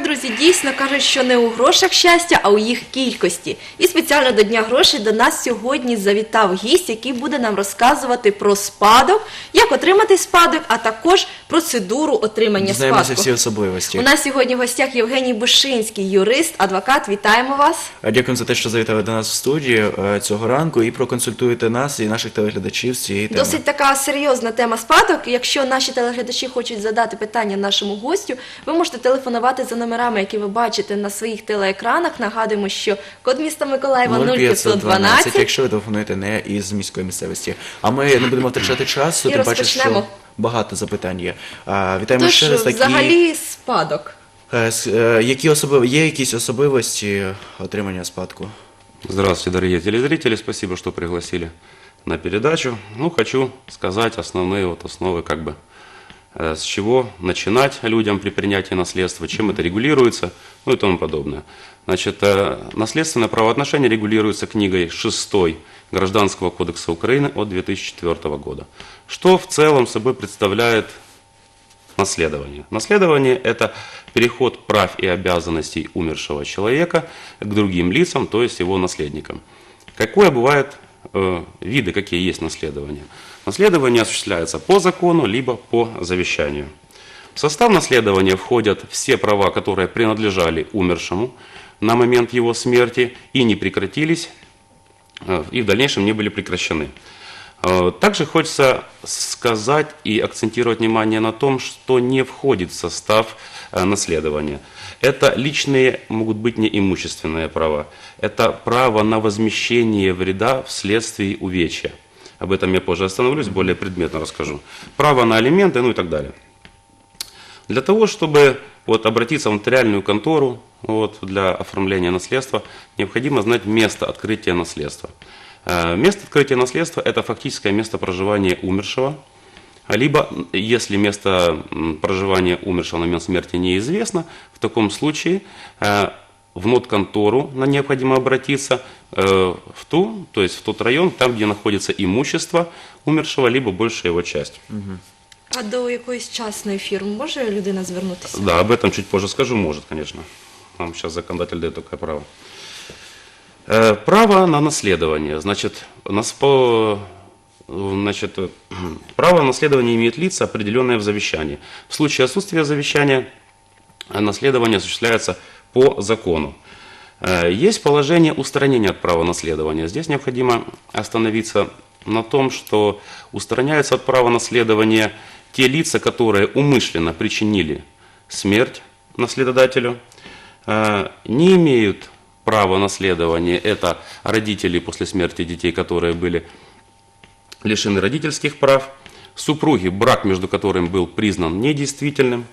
Так, друзі, дійсно кажуть, що не у грошах щастя, а у їх кількості. І спеціально до Дня грошей до нас сьогодні завітав гість, який буде нам розказувати про спадок, як отримати спадок, а також процедуру отримання Дізнаємося спадку. всі особливості. У нас сьогодні в гостях Євгеній Бушинський, юрист, адвокат. Вітаємо вас. А Дякуємо за те, що завітали до нас в студію е, цього ранку і проконсультуєте нас і наших телеглядачів з цієї теми. Досить така серйозна тема спадок. Якщо наші телеглядачі хочуть задати питання нашому гостю, ви можете телефонувати за номерами, які ви бачите на своїх телеекранах. Нагадуємо, що код міста Миколаєва 0512. якщо ви телефонуєте не із міської місцевості. А ми не будемо втрачати часу, І тим паче, що розпочнемо. багато запитань є. А, Вітаємо Тож, ще раз такі. взагалі, спадок. Е, с- е, Які особи... Є якісь особливості отримання спадку? Здравствуйте, дорогие телезрители. Спасибо, что пригласили на передачу. Ну, хочу сказать основные вот основы, как бы, э, с чего начинать людям при принятии наследства, чем это регулируется, ну и тому подобное. Значит, э, наследственное правоотношение регулируется книгой 6 Гражданского кодекса Украины от 2004 года. Что в целом собой представляет наследование. Наследование – это переход прав и обязанностей умершего человека к другим лицам, то есть его наследникам. Какое бывает э, виды, какие есть наследования? Наследование осуществляется по закону, либо по завещанию. В состав наследования входят все права, которые принадлежали умершему на момент его смерти и не прекратились, э, и в дальнейшем не были прекращены. Э, Также хочется сказать и акцентировать внимание на том, что не входит в состав наследования. Это личные, могут быть неимущественные права. Это право на возмещение вреда вследствие увечья. Об этом я позже остановлюсь, более предметно расскажу. Право на алименты, ну и так далее. Для того, чтобы вот, обратиться в нотариальную контору вот, для оформления наследства, необходимо знать место открытия наследства. Э, Место открытия наследства – это фактическое место проживания умершего, либо, м, если место м, проживания умершего на момент смерти неизвестно, в таком случае э, в нотконтору на необходимо обратиться э, в ту, то есть в тот район, там, где находится имущество умершего, либо большая его часть. А до якоїсь частної фірми може людина звернутися? Да, об этом чуть позже скажу, может, конечно. Нам сейчас законодатель дает такое право. Э, Право на наследование. Значит, у нас по, значит, э, право на наследование имеют лица, определенные в завещании. В случае отсутствия завещания э, наследование осуществляется по закону. Э, Есть положение устранения от права наследования. Здесь необходимо остановиться на том, что устраняются от права наследования те лица, которые умышленно причинили смерть наследодателю, не имеют права наследования, это родители после смерти детей, которые были лишены родительских прав, супруги, брак между которыми был признан недействительным,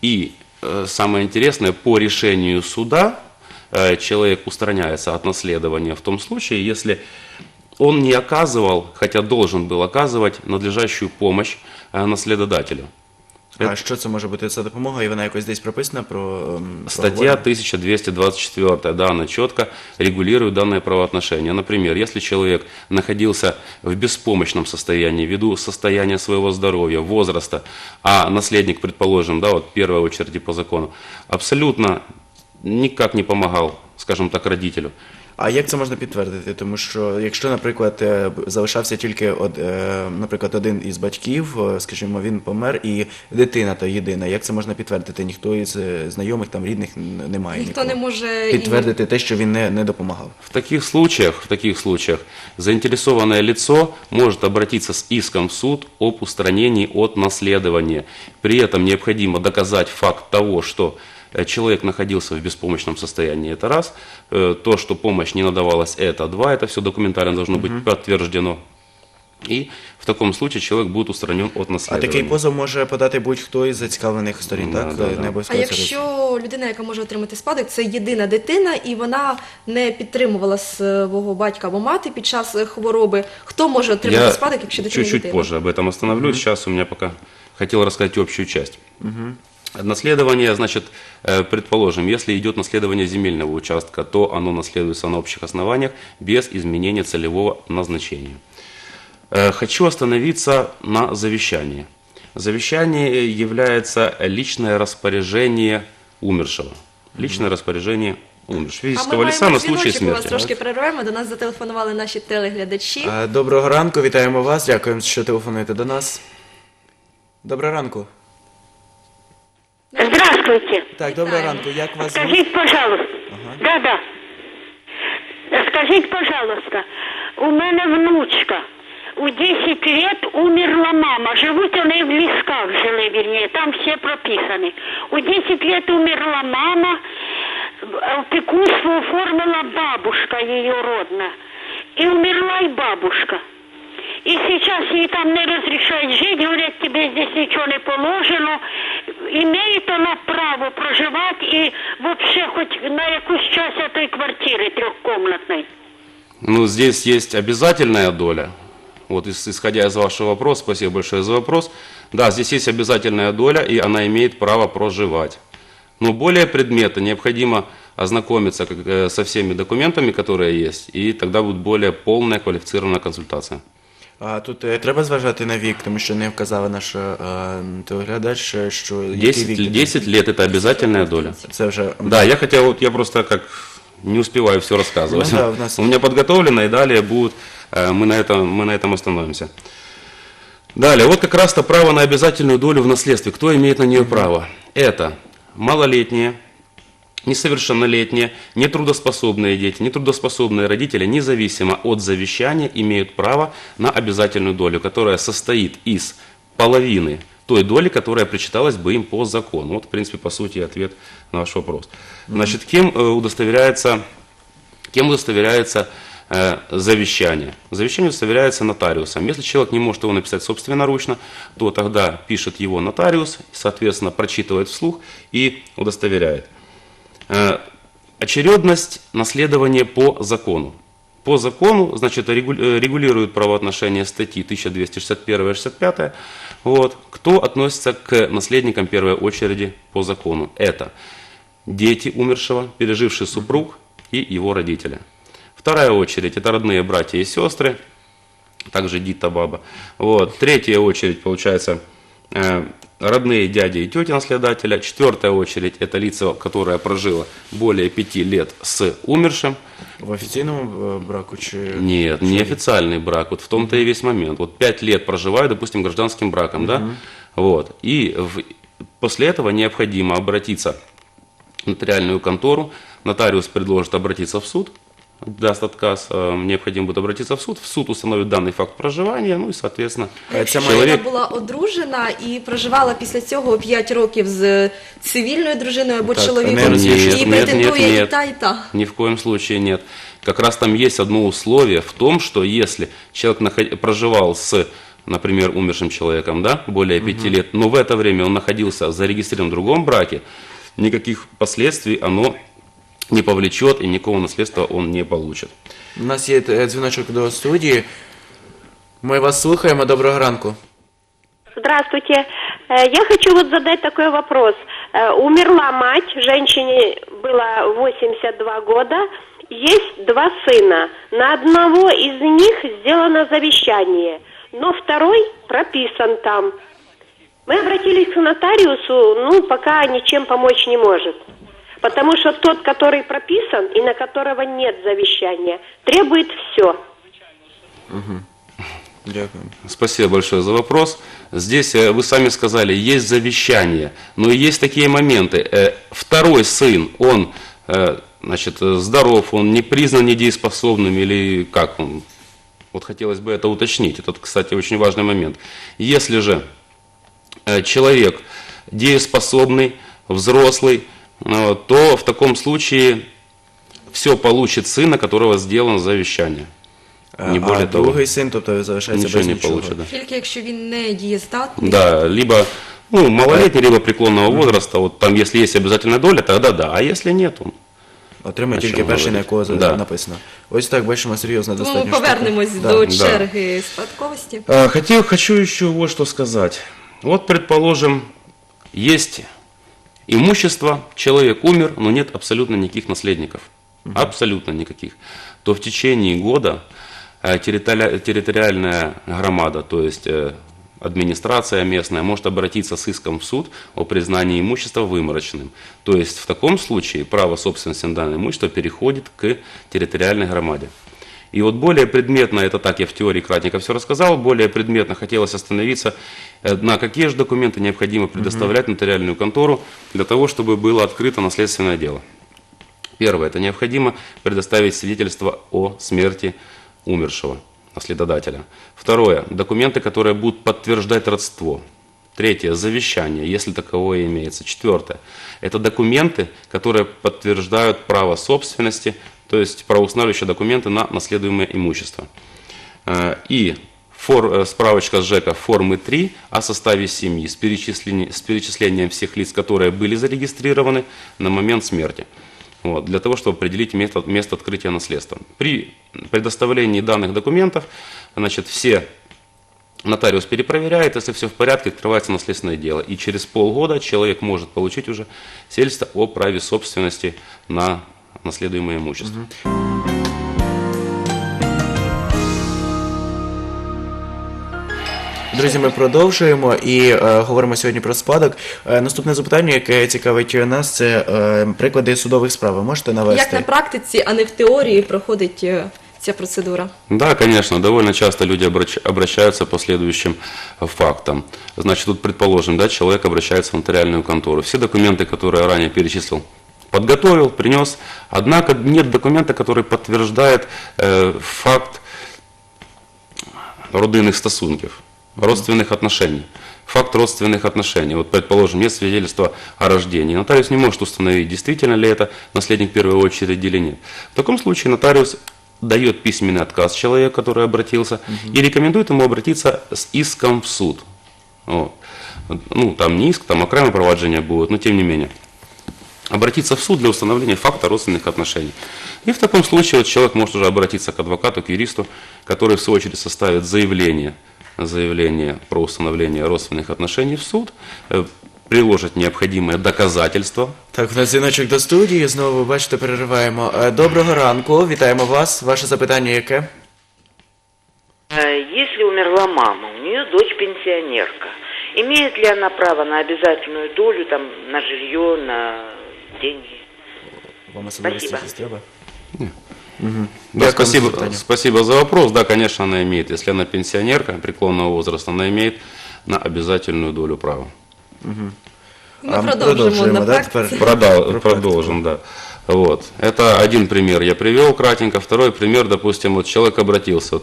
и э, самое интересное, по решению суда э, человек устраняется от наследования в том случае, если он не оказывал, хотя должен был оказывать надлежащую помощь э, наследодателю. А що це може бути за допомога? І вона якось десь прописана про ем, Статья проговорена? 1224, да, она четко регулирует данное правоотношение. Например, если человек находился в беспомощном состоянии ввиду состояния своего здоровья, возраста, а наследник, предположим, да, вот в первой очереди по закону, абсолютно никак не помогал, скажем так, родителю, А як це можна підтвердити? Тому що якщо, наприклад, е, залишався тільки од, е, наприклад, один із батьків, е, скажімо, він помер, і дитина то єдина. Як це можна підтвердити? Ніхто із знайомих там рідних немає. Ніхто нікого. не може і- підтвердити те, що він не, не допомагав. В таких случаях, в таких случаях заинтересованное лицо может обратиться с иском в суд об устранении от наследования. При этом необходимо доказать факт того, что э, человек находился в беспомощном состоянии, это раз. Э, То, что помощь не надавалась, это два. Это все документально должно быть подтверждено. И в таком случае человек будет устранен от А наследования. такий позов може подати будь-хто із зацікавлених сторін, Да, так? да, Не да. А обов'язково це якщо людина, яка може отримати спадок, це єдина дитина, і вона не підтримувала свого батька або мати під час е, хвороби, хто може отримати Я спадок, якщо дитина чуть-чуть дитина? позже об этом остановлюсь. Сейчас у меня пока хотел рассказать общую часть. Наследование, значит, э, предположим, если идет наследование земельного участка, то оно наследуется на общих основаниях без изменения целевого назначения. Э, Хочу остановиться на завещании. Завещание является личное распоряжение умершего. Личное распоряжение умершего. А ми Физического лица маємо на случай дзвіночок, у вас смерти. трошки перервемо. До нас зателефонували наші телеглядачі. Е, Доброго ранку, вітаємо вас. Дякуємо, що телефонуєте до нас. Доброго ранку. Здравствуйте. Так, доброго ранку. Як вас звуть? Скажите, пожалуйста. Да, да. Скажите, пожалуйста, у мене внучка. У 10 лет умерла мама. Живуть вони в лісках жили, вірніше, там все прописані. У 10 лет умерла мама, опекунство оформила бабушка ее родна. И умерла и бабушка. И сейчас ей там не разрешают жить, говорят, тебе здесь ничего не положено. Имеет она право проживать и вообще хоть на якусь часть этой квартиры трехкомнатной. Ну, здесь есть обязательная доля. Вот ис- исходя из вашего вопроса, спасибо большое за вопрос. Да, здесь есть обязательная доля, и она имеет право проживать. Но более предметно необходимо ознакомиться э, со всеми документами, которые есть, и тогда будет более полная квалифицированная консультация. А тут треба зважати на вік, тому що не вказала наша телеглядач, що який 10, вік. 10 лет это обязательная доля. Це вже Да, я хотел, вот я просто как не успеваю все рассказывать. Ну да, у нас- У меня подготовлено, и далее будет, э, мы на этом, мы на этом остановимся. Далее, вот как раз-то право на обязательную долю в наследстве. Кто имеет на нее право? Это малолетние, несовершеннолетние, нетрудоспособные дети, нетрудоспособные родители, независимо от завещания, имеют право на обязательную долю, которая состоит из половины той доли, которая причиталась бы им по закону. Вот, в принципе, по сути, ответ на ваш вопрос. Значит, кем э, удостоверяется, кем удостоверяется э, завещание? Завещание удостоверяется нотариусом. Если человек не может его написать собственноручно, то тогда пишет его нотариус, соответственно, прочитывает вслух и удостоверяет. Э, Очередность наследования по закону. По закону, значит, э, регулируют правоотношения статьи 1261 и 65. Вот. Кто относится к наследникам первой очереди по закону? Это дети умершего, переживший супруг и его родители. Вторая очередь – это родные братья и сестры, также Дита Баба. Вот. Третья очередь, получается, родные дяди и тети наследателя. Четвертая очередь – это лица, которое прожило более пяти лет с умершим. в офіційному е, браку чи Нет, неофициальный брак. Вот в том-то и весь момент. Вот пять лет проживаю, допустим, гражданским браком, да? Вот. И в- после этого необходимо обратиться в нотариальную контору. Нотариус предложит обратиться в суд, даст отказ, э, необходимо будет обратиться в суд. В суд установит данный факт проживания, ну и, соответственно, Е, Це Якщо має вона чоловік- була одружена і проживала після цього 5 років з цивільною дружиною або Так, чоловіком, не розлічується. і Нет, нет, претендує нет, і нет. та, і та. Ни в коем случае нет. Как раз там есть одно условие в том, что если человек наход- проживал с, например, умершим человеком, да, более пяти лет, но в это время он находился зарегистрирован в другом браке, никаких последствий оно не повлечет и никакого наследства он не получит. У нас є е, дзвіночок до студії. Ми вас слухаємо. Доброго ранку. Здравствуйте. Э, Я хочу вот задать такой вопрос. Э, Умерла мать, женщине было 82 года, есть два сына. На одного из них сделано завещание, но второй прописан там. Мы обратились к нотариусу, ну, пока ничем помочь не может. Потому что тот, который прописан и на которого нет завещания, требует все. Дякую. Спасибо большое за вопрос. Здесь э, вы сами сказали, есть завещание, но есть такие моменты. Э, Второй сын, он э, значит, здоров, он не признан недееспособным или как он? Вот хотелось бы это уточнить. Это, кстати, очень важный момент. Если же человек дееспособный, взрослый, то в таком случае все получит сын, на которого сделано завещание. Не Е, более а того. другий син, тобто залишається Ничего без не нічого. получит. Да. Тільки якщо він не дієздатний. Да, либо ну, малолетний, либо преклонного возраста. Вот там, если есть обязательная доля, тогда да. А если нет, он Отримає О тільки чому перший, на говорити? якого за- Да. написано. Ось так бачимо серйозно Тому достатньо. ми повернемось штука. до Да. да. черги спадковості. А, Хотел, хочу еще вот что сказать. Вот, предположим, есть имущество, человек умер, но нет абсолютно никаких наследников. Абсолютно никаких. То в течение года э, территори- территориальная громада, то есть э, администрация местная может обратиться с иском в суд о признании имущества вымороченным. То есть в таком случае право собственности на данное имущество переходит к территориальной громаде. И вот более предметно, это так я в теории кратенько все рассказал, более предметно хотелось остановиться, на какие же документы необходимо предоставлять нотариальную контору для того, чтобы было открыто наследственное дело. Первое, это необходимо предоставить свидетельство о смерти умершего наследодателя. Второе, документы, которые будут подтверждать родство. Третье, завещание, если таковое имеется. Четвертое, это документы, которые подтверждают право собственности, то есть правоустанавливающие документы на наследуемое имущество. Э, И фор- э, справочка ЖЭКа формы 3 о составе семьи с, перечислени- с перечислением всех лиц, которые были зарегистрированы на момент смерти. Вот, для того, чтобы определить место, место открытия наследства. При предоставлении данных документов, значит, все нотариус перепроверяет, если все в порядке, открывается наследственное дело. И через полгода человек может получить уже свидетельство о праве собственности на наследуемое имущество. Друзі, ми продовжуємо і е, говоримо сьогодні про спадок. Е, наступне запитання, яке цікавить нас, це е, приклади судових справ. Ви можете навести? Як на практиці, а не в теорії проходить е, ця процедура? Да, конечно, довольно часто люди обрач- обращаются по следующим э, фактам. Значит, тут предположим, да, человек обращается в нотариальную контору. Все документы, которые я ранее перечислил, подготовил, принес. Однако нет документа, который подтверждает э, факт родинных стосунков, Родственных отношений. Факт родственных отношений. Вот, предположим, нет свидетельства о рождении. Нотариус не может установить, действительно ли это наследник в первую очередь или нет. В таком случае нотариус дает письменный отказ человеку, который обратился, и рекомендует ему обратиться с иском в суд. Вот. Ну, там не иск, там окремое проваджение будет, но тем не менее обратиться в суд для установления факта родственных отношений. И в таком случае вот человек может уже обратиться к адвокату, к юристу, который в свою очередь составит заявление, заявление про установление родственных отношений в суд, э, приложит необходимые доказательства. Так, у нас дзвіночок до студії. Знову ви бачите, перериваємо. Е, Доброго ранку, вітаємо вас. Ваше запитання яке? Э, Если умерла мама, у нее дочь пенсионерка, имеет ли она право на обязательную долю, там, на жилье, на деньги? Вам особливо Спасибо. якісь треба? Да, спасибо, спасибо за вопрос. Да, конечно, она имеет. Если она пенсионерка преклонного возраста, она имеет на обязательную долю права. Ми А, продовжимо продовжуємо, на да? Продал- Про продолжим, да. Вот. Это один пример я привел кратенько. Второй пример, допустим, вот человек обратился.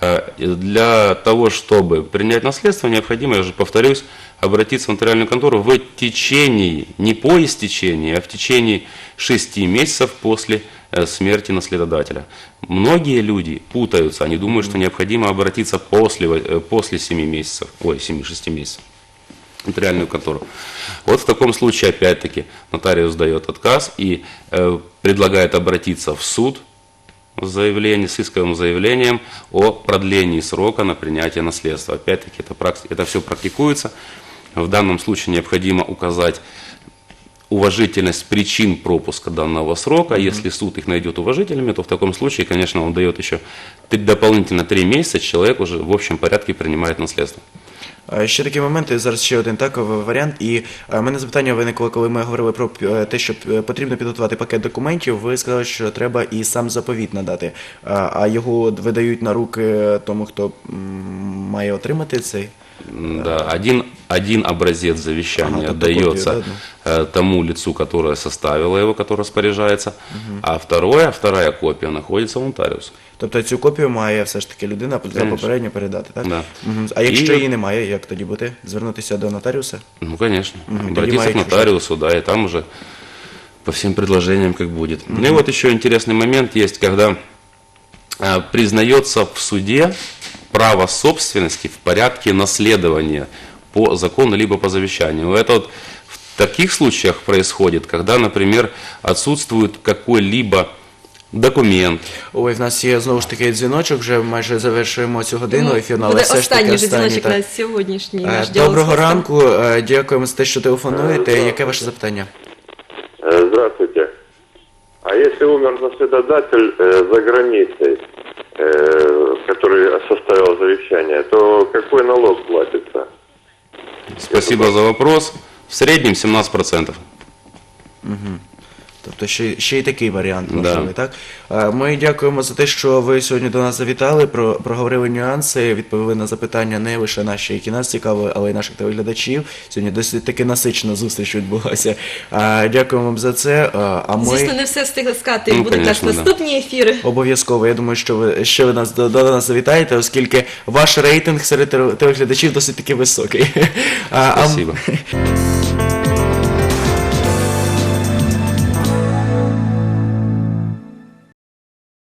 Э, для того, чтобы принять наследство, необходимо, я же повторюсь, обратиться в нотариальную контору в течение, не по истечении, а в течение шести месяцев после смерти наследодателя. Многие люди путаются, они думают, что необходимо обратиться после, э, после 7 месяцев, ой, 7-6 месяцев нотариальную контору. Вот в таком случае, опять-таки, нотариус дает отказ и э, предлагает обратиться в суд с заявлением, с исковым заявлением о продлении срока на принятие наследства. Опять-таки, это, это все практикуется. В данном случае необходимо указать уважительность причин пропуска данного срока. Если суд их найдет уважительными, то в таком случае, конечно, он дает еще дополнительно три месяца, человек уже в общем порядке принимает наследство. Ще такі моменти, зараз ще один так варіант. І е, в мене запитання виникло, коли ми говорили про е, те, що е, потрібно підготувати пакет документів. Ви сказали, що треба і сам заповіт надати, а його видають на руки тому, хто має отримати цей. Да, один, один образец завещания Ага, только дается копию, э, тому лицу, которое составило его, которое распоряжается, а второе, вторая копия находится у нотариуса. Тобто цю копію має все ж таки людина за Конечно. попередньо передати, так? Да. Мгм. А якщо І- її немає, як тоді бути? Звернутися до нотаріуса? Ну, конечно. Мгм, Обратиться к принимаете нотариусу, да, и там уже по всем предложениям как будет. Ну и вот еще интересный момент есть, когда э, признается в суде право собственности в порядке наследования по закону либо по завещанию. Это вот в таких случаях происходит, когда, например, отсутствует какой-либо документ, Ой, в нас є знову ж таки дзвіночок, вже майже завершуємо цю годину ефірну, але Ну, Буде все ж таки останній вже останній. дзвіночок так. на сьогоднішній Е, наш діалог. Доброго з гостем. ранку, е, дякуємо за те, що телефонуєте. Яке ваше запитання? Э, Здравствуйте. А если умер наследодатель э, за границей, э, который составил завещание, то какой налог платится? Спасибо за вопрос. В среднем 17%. Тобто ще, ще й такий варіант Да. так? Е, Ми дякуємо за те, що ви сьогодні до нас завітали, про, проговорили нюанси, відповіли на запитання не лише наші, які нас цікавили, але й наших телеглядачів. Сьогодні досить таки насичена зустріч відбулася. Е, Дякуємо вам за це. Е, А ми... Звісно, не все встигли сказати. Ну, Будуть наші наступні ефіри. Обов'язково. Я думаю, що ви ще ви нас до, до нас завітаєте, оскільки ваш рейтинг серед телеглядачів досить таки високий. А, а Спасибо.